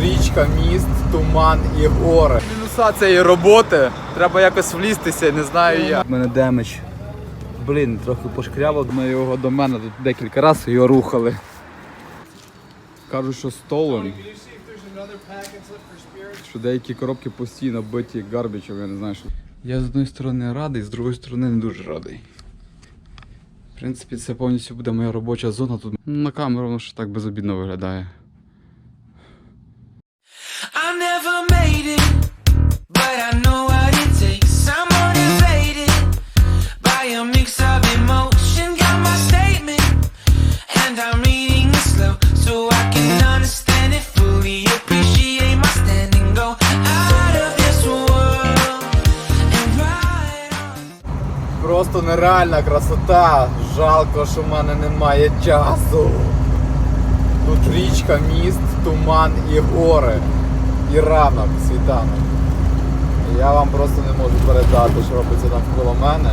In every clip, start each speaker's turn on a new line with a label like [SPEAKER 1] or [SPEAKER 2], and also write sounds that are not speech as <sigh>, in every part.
[SPEAKER 1] річка, міст, туман і гори. Мінуса цієї роботи. Треба якось влізтися, не знаю як. У мене демедж. Блін, трохи пошкрябав. Ми його до мене тут декілька разів його рухали. Кажуть, що столом. Що деякі коробки постійно биті гарбічем, я не знаю, що. Я з одної сторони радий, з другої сторони не дуже радий. В принципі, це повністю буде моя робоча зона. Тут на камеру воно ще так безобідно виглядає.
[SPEAKER 2] I never made it, but I know what it takes. I'm motivated by a mix of emotion. Got my statement, and I'm reading it slow so I can understand it fully. Appreciate my standing, go out of this world and ride on.
[SPEAKER 1] Просто нереальна красота. Жалко, що в мене немає часу. Тут річка, міст, туман і гори. І ранок, світанок. Я вам просто не можу передати, що робиться навколо мене.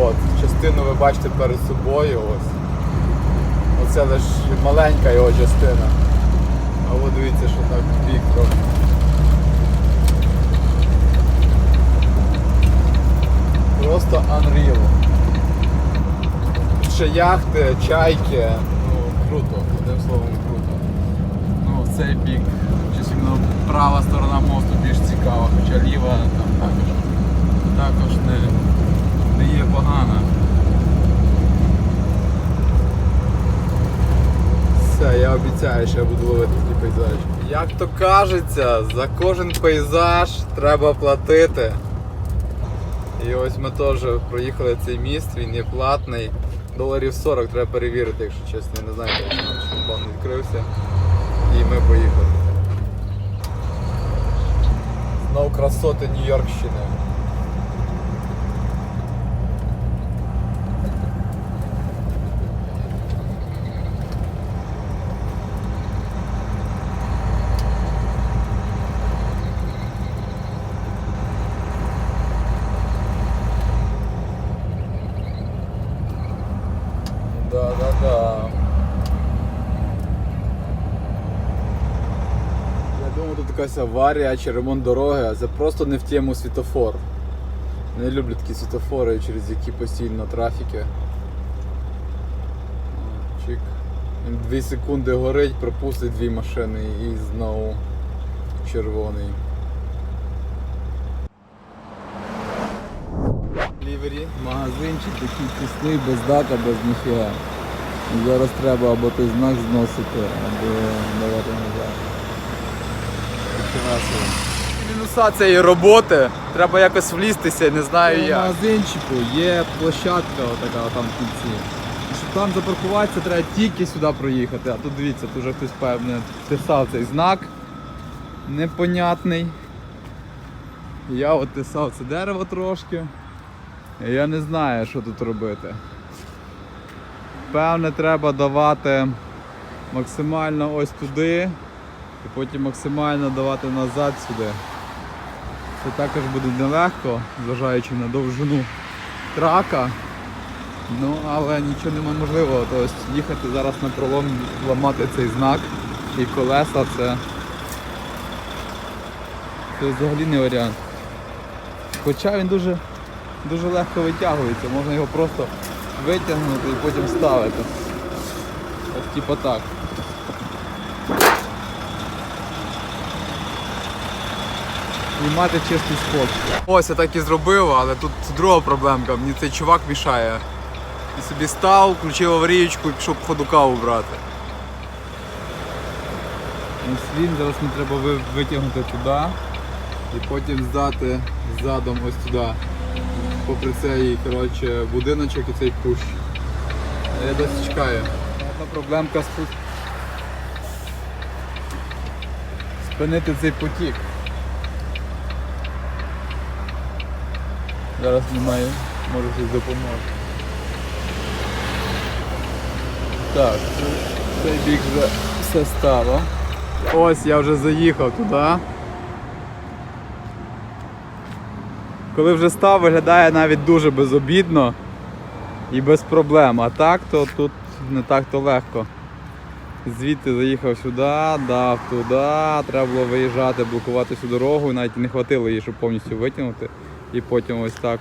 [SPEAKER 1] От, частину ви бачите перед собою. Ось. Оце лише маленька його частина. А от дивіться, що так бік. Просто unreal. Тут ще яхти, чайки. Ну, круто, одним словом круто. Ну, цей бік. Іменно права сторона мосту більш цікава, хоча ліва там також, також не, не є погана. Все, я обіцяю, що я буду ловити такі пейзажі. Як то кажеться, за кожен пейзаж треба платити. І ось ми теж проїхали цей міст, він є платний. Доларів 40 треба перевірити, якщо чесно, я не знаю, як там відкрився. І ми поїхали. Знову красоти Нью-Йоркщини. Да, да, да. Я думаю, тут якась аварія чи ремонт дороги, а це просто не в тему світофор. Не люблю такі світофори, через які постійно трафіки. Чик. Дві секунди горить, пропустить дві машини і знову червоний. Лівері. Магазинчик такий тісний, без дака, без ніфіга. Зараз треба або той знак зносити, або давати назад. Мінуса цієї роботи. Треба якось влізтися, не знаю як.
[SPEAKER 3] магазинчику є площадка отака там в кінці.
[SPEAKER 1] Щоб там запаркуватися, треба тільки сюди проїхати. А тут дивіться, тут вже хтось певне писав цей знак. Непонятний. Я от писав це дерево трошки. Я не знаю, що тут робити. Певне, треба давати максимально ось туди, і потім максимально давати назад сюди. Це також буде нелегко, зважаючи на довжину трака. Ну, але нічого неможливого. Тобто їхати зараз на пролом, ламати цей знак і колеса це, це взагалі не варіант. Хоча він дуже, дуже легко витягується, можна його просто витягнути і потім ставити. Ось типа так. І чистий спокій. Ось я так і зробив, але тут друга проблемка. Мені цей чувак мішає. І собі став, включив аварійку і пішов походу каву брати. Ось він, зараз мені треба витягнути туди і потім здати задом ось туди. Попри цей коротше, будиночок і цей кущ. Я досі чекаю. Одна проблемка з спинити цей потік. Зараз немає, може щось допоможе. Так, цей бік вже все стало. Ось я вже заїхав туди. Коли вже став, виглядає навіть дуже безобідно і без проблем. А так, то тут не так то легко. Звідти заїхав сюди, дав туди, треба було виїжджати, блокувати всю дорогу, навіть не хватило її, щоб повністю витягнути. І потім ось так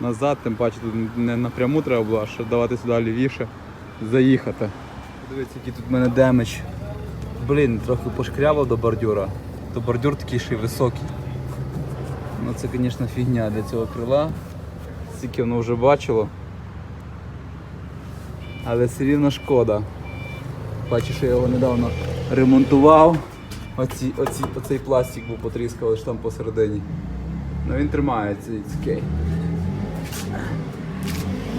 [SPEAKER 1] назад, тим паче тут не напряму треба було, а ще давати сюди лівіше, заїхати. Дивіться, який тут в мене демедж. Блін, трохи пошкрябав до бордюра. То бордюр такий ще й високий. Ну це, звісно, фігня для цього крила. Скільки воно вже бачило. Але все рівно шкода. Бачиш, що я його недавно ремонтував. Оці, оці, оцей пластик був потріскав лише там посередині. Ну він тримається, okay.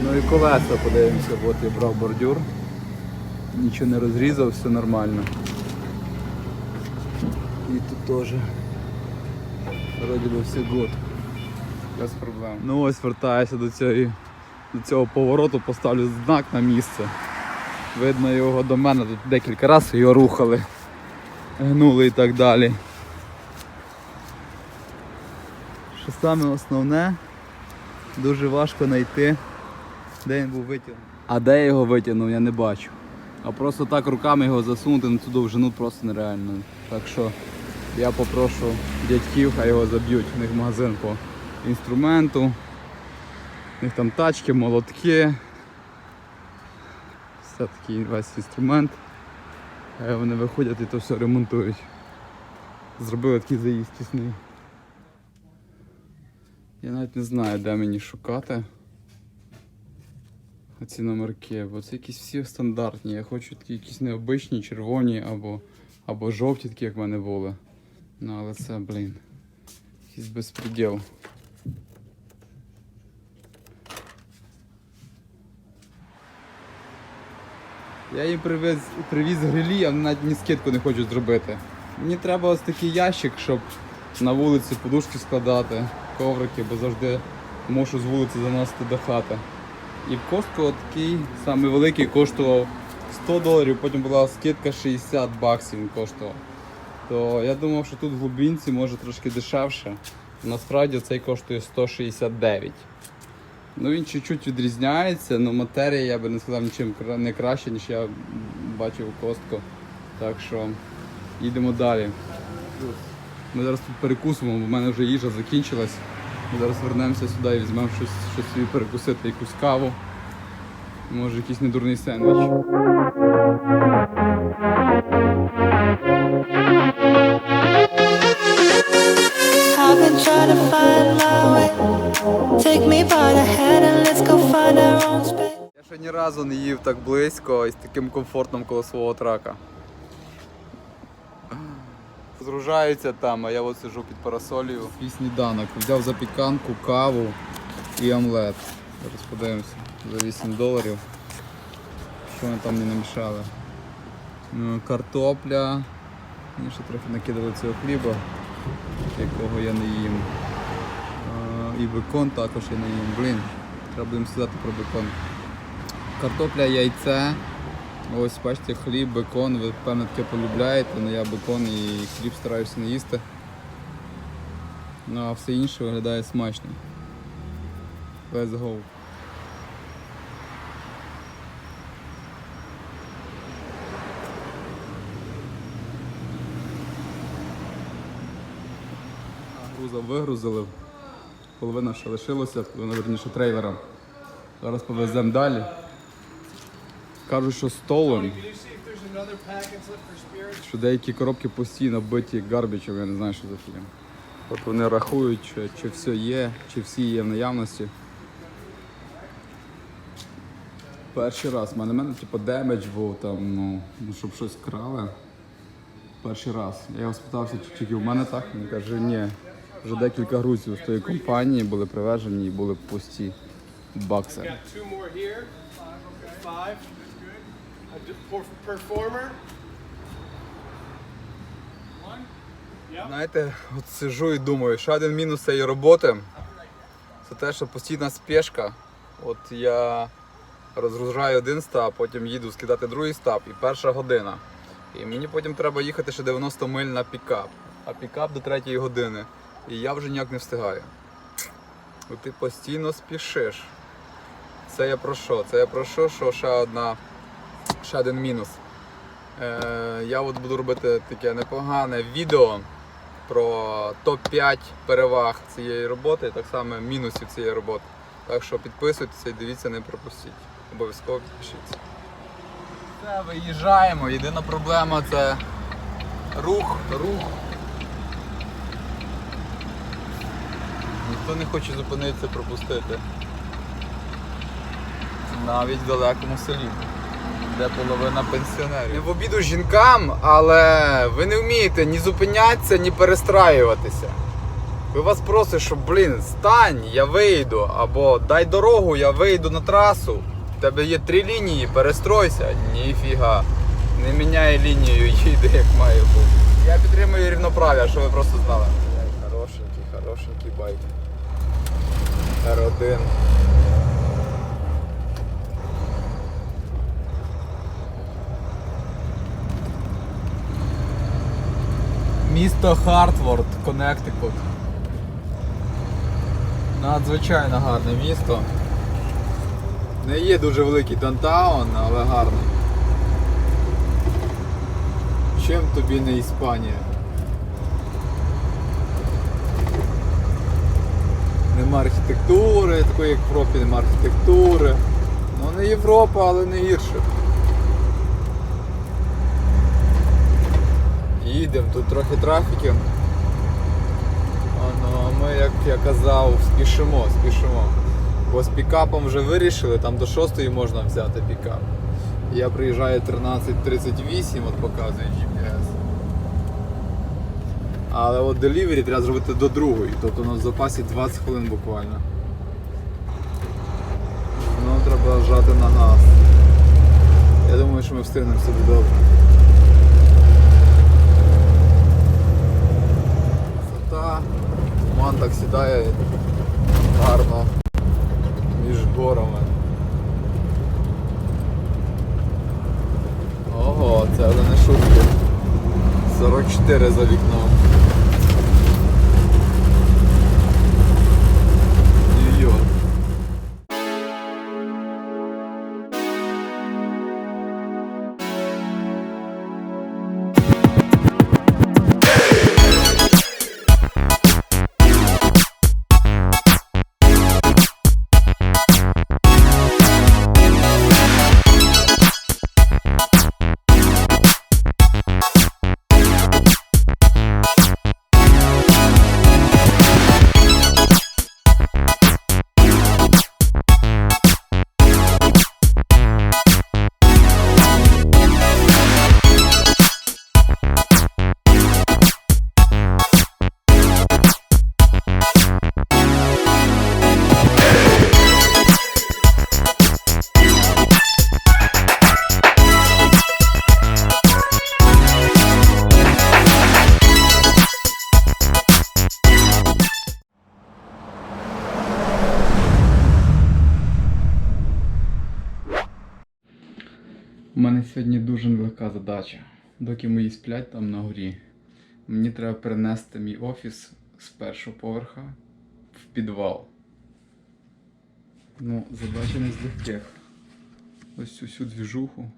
[SPEAKER 1] Ну і колеса подивимося, от я брав бордюр. Нічого не розрізав, все нормально. І тут теж. Вроді би все good.
[SPEAKER 4] Без проблем.
[SPEAKER 1] Ну ось вертаюся до, цієї, до цього повороту, поставлю знак на місце. Видно його до мене, тут декілька разів його рухали, гнули і так далі. Що саме основне, дуже важко знайти, де він був витягнений. А де я його витягнув, я не бачу. А просто так руками його засунути на цю довжину просто нереально. Так що я попрошу дядьків, хай його заб'ють. У них магазин по інструменту. У них там тачки, молотки. Все такий весь інструмент. Хай вони виходять і то все ремонтують. Зробили такий заїзд тісний. Я навіть не знаю, де мені шукати ці номерки, бо це якісь всі стандартні. Я хочу такі якісь необичні, червоні або, або жовті, такі, як в мене були. Ну але це, блін, якийсь безпреділ. Я їм привіз, привіз грилі, а вони навіть ні скидку не хочуть зробити. Мені треба ось такий ящик, щоб на вулиці подушки складати, коврики, бо завжди можу з вулиці заносити до хати. І в Costco такий самий великий коштував 100 доларів, потім була скидка 60 баксів коштував. То я думав, що тут в глубинці може трошки дешевше. Насправді цей коштує 169. Ну він чуть-чуть відрізняється, але матерія я би не сказав нічим не краще, ніж я бачив у Костко. Так що їдемо далі. Ми зараз тут перекусимо, бо в мене вже їжа закінчилась. Ми зараз вернемося сюди і візьмемо щось, щось собі перекусити, якусь каву. Може якийсь недурний сендвіч. Я ще ні разу не їв так близько і з таким комфортом коло свого трака. Згружається там, а я от сиджу під парасолію.
[SPEAKER 4] Свій сніданок. Взяв запіканку, каву і омлет. Зараз подивимося. За 8 доларів. Що вони там не намішали? Ну, Картопля. Мені ще трохи накидали цього хліба, якого я не їм. І бекон також я не їм. Блін, треба будемо сказати про бекон. Картопля, яйце. Ось бачите, хліб, бекон, ви певно таке полюбляєте, але я бекон і хліб стараюся не їсти. Ну а все інше виглядає смачно. Let's go.
[SPEAKER 1] Груза вигрузили. Половина ще лишилося, половина верніше трейлера. Зараз повеземо далі. Кажуть, що столом. Що деякі коробки постійно биті гарбічем, я не знаю, що за фільм. От вони рахують, чи, чи все є, чи всі є в наявності. Перший раз. У мене, в мене типу, демедж був там, ну, ну, щоб щось крали. Перший раз. Я його спитався, чи тільки в мене так. Він каже, ні. Вже декілька грузів з тої компанії були привезені і були пусті бакси.
[SPEAKER 5] A performer.
[SPEAKER 1] Знаєте, от сижу і думаю, ще один мінус цієї роботи це те, що постійна спешка. От я розгружаю один стап, потім їду скидати другий стап і перша година. І мені потім треба їхати ще 90 миль на пікап, а пікап до 3 години. І я вже ніяк не встигаю. От ти постійно спішиш. Це я про що? Це я про що, що ще одна, ще один мінус. Е, я от буду робити таке непогане відео про топ-5 переваг цієї роботи, так само мінусів цієї роботи. Так що підписуйтеся і дивіться, не пропустіть. Обов'язково підпишіться. Все, виїжджаємо. Єдина проблема це рух, рух. Ніхто не хоче зупинитися, пропустити. Навіть в далекому селі, де половина пенсіонерів. Не в обіду жінкам, але ви не вмієте ні зупинятися, ні перестраюватися. Ви вас просять, що, блін, стань, я вийду, або дай дорогу, я вийду на трасу. В тебе є три лінії, перестройся. Ніфіга. Не міняє лінію, <laughs> їде як має бути. Я підтримую рівноправ'я, що ви просто знали. Хорошенький, хорошенький байк. R1. Місто Хартворд, Коннектикут. Надзвичайно гарне місто. Не є дуже великий Дантаун, але гарний. Чим тобі не Іспанія? Нема архітектури, такої як в Європі нема архітектури. Ну не Європа, але не гірше. Їдемо, тут трохи трафіки. А, ми, як я казав, спішимо, спішимо. Бо з пікапом вже вирішили, там до 6 можна взяти пікап. Я приїжджаю 13.38, от показує GPS. Але от делівері треба зробити до другої, тобто у нас в запасі 20 хвилин буквально. Ну, треба жати на газ. Я думаю, що ми встигнемо все добре. Туман так сідає гарно між горами. Ого, це але не шутки. 44 за вікном. Задача. Доки мої сплять там на горі, мені треба перенести мій офіс з першого поверха в підвал. Ну, задача не з легких. Ось цю всю двіжуху.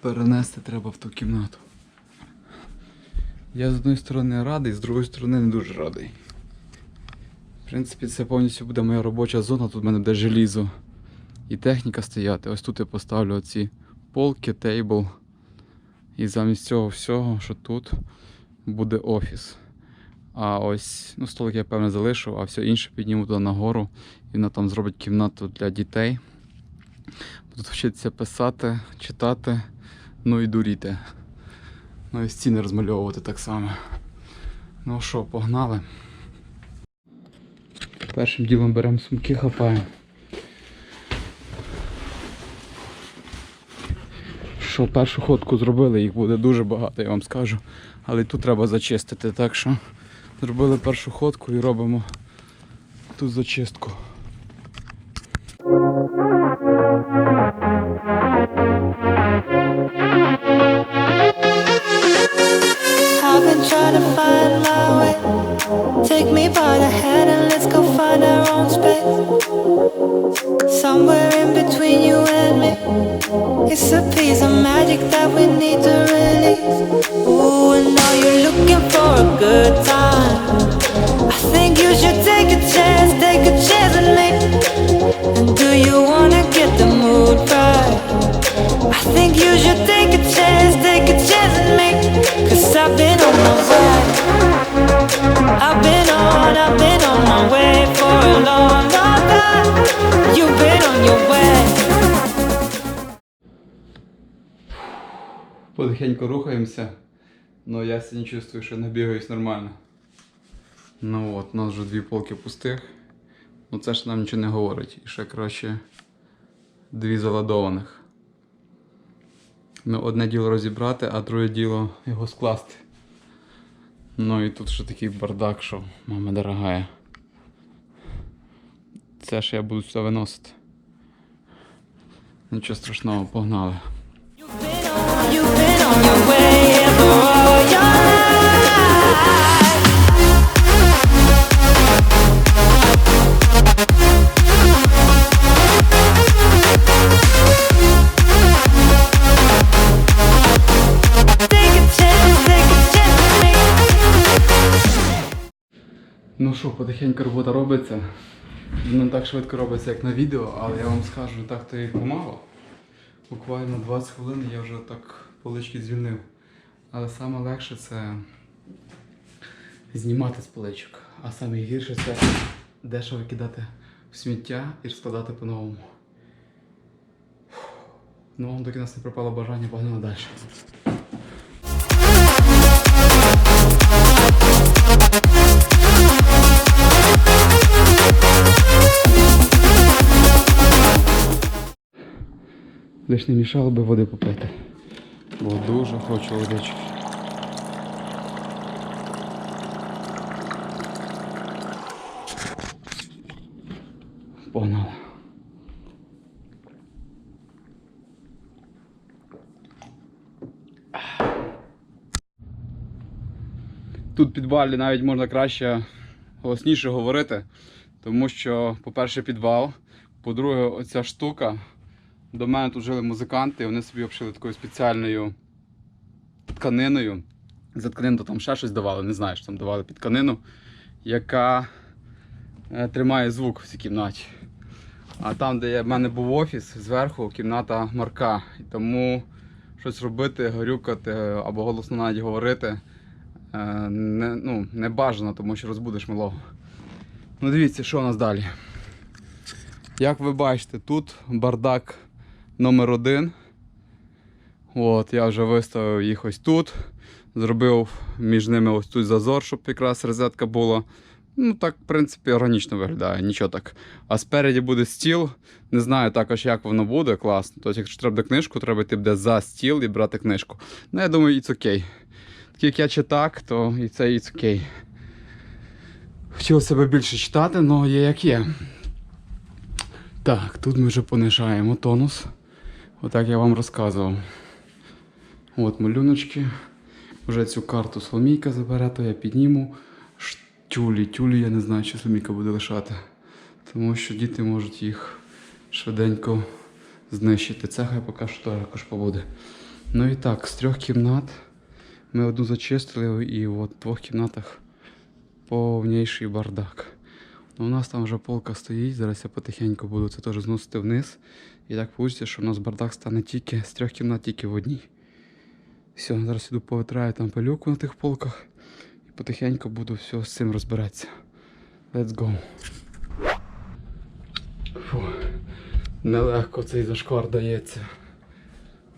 [SPEAKER 1] Перенести треба в ту кімнату. Я з одної сторони радий, з другої сторони не дуже радий. В принципі, це повністю буде моя робоча зона, тут в мене буде желізо і техніка стояти. Ось тут я поставлю оці полки, тейбл. І замість цього всього, що тут, буде офіс. А ось, ну, столик я певно залишу, а все інше підніму туди нагору. І вона там зробить кімнату для дітей. Будуть вчитися писати, читати, ну і дуріти. Ну і стіни розмальовувати так само. Ну що, погнали. Першим ділом беремо сумки, хапаємо. Що першу ходку зробили, їх буде дуже багато, я вам скажу. Але тут треба зачистити, так що зробили першу ходку і робимо тут зачистку. Потихеньку рухаємося, але я сьогодні чувствую, що не бігаюсь нормально. Ну от, у нас вже дві полки пустих. Ну це ж нам нічого не говорить. І ще краще дві заладованих. Ну, одне діло розібрати, а друге діло його скласти. Ну і тут ще такий бардак, що мама дорогая. Це ж я буду сюди виносити. Нічого страшного, погнали. Ну що, потихеньку робота робиться. Не так швидко робиться, як на відео, але я вам скажу, так то і помало. Буквально 20 хвилин я вже так полички звільнив. Але саме легше це знімати з поличок. А саме гірше це дешево кидати в сміття і складати по-новому. Ну, вам доки нас не пропало бажання, погнали далі. Лиш не мішало би води попити. Бо дуже хочу водички. Погнали. Тут підвалі навіть можна краще голосніше говорити, тому що, по-перше, підвал, по-друге, оця штука. До мене тут жили музиканти, вони собі обшили такою спеціальною тканиною. За тканину там ще щось давали, не знаю, що там давали під тканину, яка е, тримає звук в цій кімнаті. А там, де в мене був офіс, зверху кімната марка. І тому щось робити, горюкати або голосно навіть говорити е, не, ну, не бажано, тому що розбудеш малого. Ну дивіться, що у нас далі. Як ви бачите, тут бардак номер один. От, я вже виставив їх ось тут. Зробив між ними ось тут зазор, щоб якраз розетка була. Ну так, в принципі, органічно виглядає, нічого так. А спереді буде стіл. Не знаю також, як воно буде, класно. Тобто, якщо треба книжку, треба йти буде за стіл і брати книжку. Ну, я думаю, it's окей. Так як я читак, то і це it's окей. Хотів себе більше читати, але є як є. Так, тут ми вже понижаємо тонус. Отак я вам розказував. От малюночки. Вже цю карту Соломійка забере, то я підніму. Тюлі, тюлі, я не знаю, чи Соломійка буде лишати. Тому що діти можуть їх швиденько знищити. Це хай поки що також побуде. Ну і так, з трьох кімнат ми одну зачистили і от в двох кімнатах повніший бардак. Ну, у нас там вже полка стоїть, зараз я потихеньку буду це теж зносити вниз. І так вийде, що у нас бардак стане тільки з трьох кімнат, тільки в одній. Все, зараз іду повитраю там пилюку на тих полках і потихеньку буду все з цим розбиратися. Let's go. Фу. Нелегко цей зашквар дається.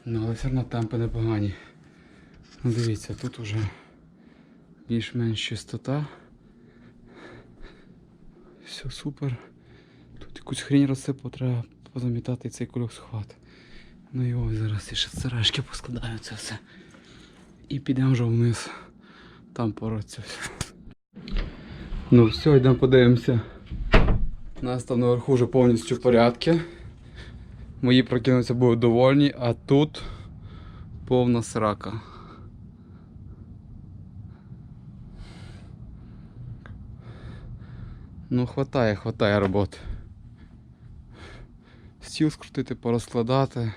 [SPEAKER 1] Ну, але все одно темпи непогані. Ну дивіться, тут уже більш-менш чистота. Все супер. Тут якусь хрінь розсипав, треба позамітати цей кульок схват. Ну і ось зараз ще царашки поскладаю це все. І підемо вже вниз. Там пороться все. Ну все, йдемо подивимося. У нас там наверху вже повністю порядки. Мої прокинуться будуть довольні, а тут повна срака. Ну, хватає, хватає роботи. Стіл скрутити, порозкладати,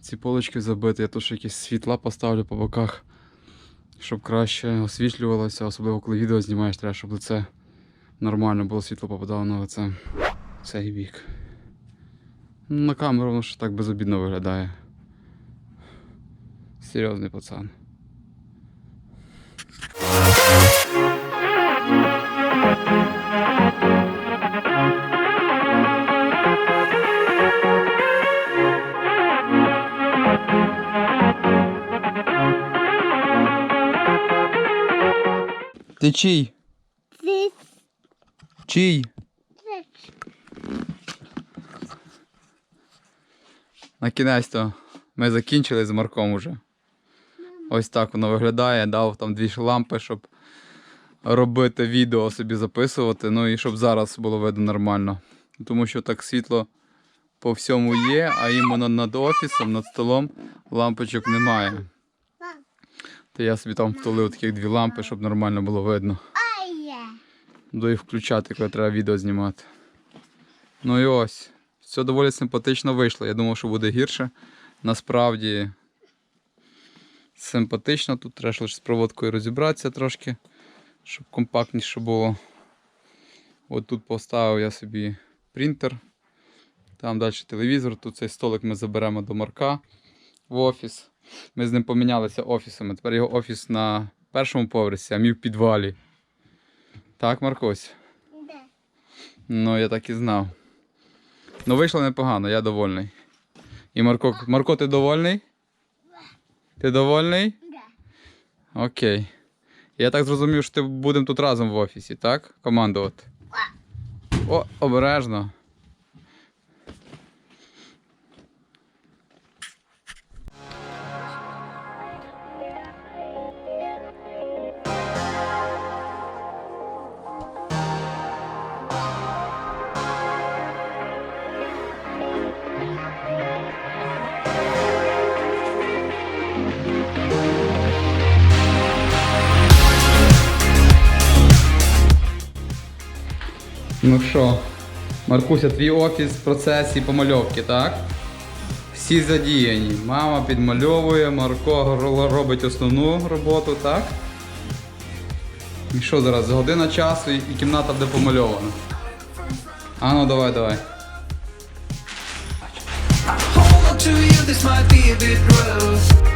[SPEAKER 1] ці полочки забити. Я тут якісь світла поставлю по боках, щоб краще освітлювалося, особливо коли відео знімаєш, треба, щоб лице нормально було світло попадало на лице. Цей бік. На камеру воно ще так безобідно виглядає. Серйозний пацан. Ти чий? Чий? На кінець то ми закінчили з Марком уже. Ось так воно виглядає. Дав там дві лампи, щоб робити відео собі записувати. Ну і щоб зараз було видно нормально. Тому що так світло по всьому є, а іменно над офісом, над столом лампочок немає. То я собі там втулив таких дві лампи, щоб нормально було видно. Буду їх включати, коли треба відео знімати. Ну і ось. Все доволі симпатично вийшло. Я думав, що буде гірше. Насправді симпатично. Тут треба лише з проводкою розібратися трошки, щоб компактніше було. От тут поставив я собі принтер. Там далі телевізор. Тут цей столик ми заберемо до Марка в офіс. Ми з ним помінялися офісами. Тепер його офіс на першому поверсі, а мій в підвалі. Так, Маркось? Ну, я так і знав. Ну, вийшло непогано, я довольний. І Марко, Марко, ти довольний? Ти довольний? Окей. Я так зрозумів, що ти будемо тут разом в офісі, так? Командувати. О, обережно. Ну що, Маркуся, твій офіс в процесі помальовки, так? Всі задіяні. Мама підмальовує, Марко робить основну роботу, так? І що зараз? Година часу і кімната буде помальована. А ну давай, давай.
[SPEAKER 2] This might be a bit rough.